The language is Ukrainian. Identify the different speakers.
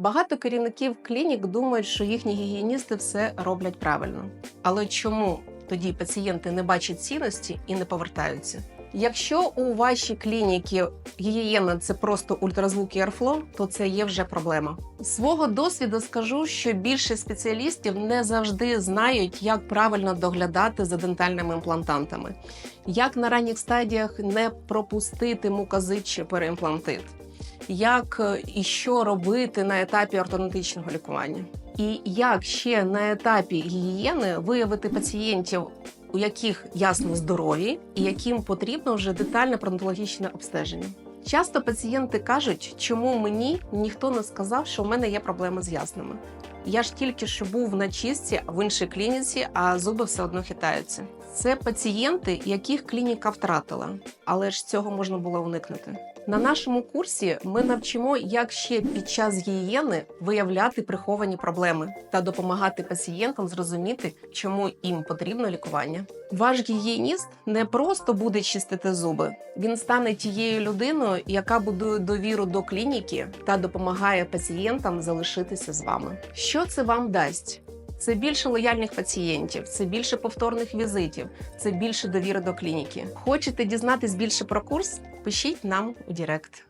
Speaker 1: Багато керівників клінік думають, що їхні гігієністи все роблять правильно. Але чому тоді пацієнти не бачать цінності і не повертаються? Якщо у вашій клініці гігієна це просто ультразвук і аirflow, то це є вже проблема. Свого досвіду скажу, що більшість спеціалістів не завжди знають, як правильно доглядати за дентальними імплантантами, як на ранніх стадіях не пропустити муказит чи переімплантит, як е, і що робити на етапі ортодонтичного лікування, і як ще на етапі гігієни виявити пацієнтів у яких ясно здорові і яким потрібно вже детальне пронтологічне обстеження. Часто пацієнти кажуть, чому мені ніхто не сказав, що в мене є проблеми з ясними. Я ж тільки що був на чистці в іншій клініці, а зуби все одно хитаються. Це пацієнти, яких клініка втратила, але ж цього можна було уникнути. На нашому курсі ми навчимо, як ще під час гігієни виявляти приховані проблеми та допомагати пацієнтам зрозуміти, чому їм потрібно лікування. Ваш гігієніст не просто буде чистити зуби, він стане тією людиною, яка будує довіру до клініки та допомагає пацієнтам залишитися з вами. Що це вам дасть? Це більше лояльних пацієнтів, це більше повторних візитів, це більше довіри до клініки. Хочете дізнатись більше про курс? Пишіть нам у Директ.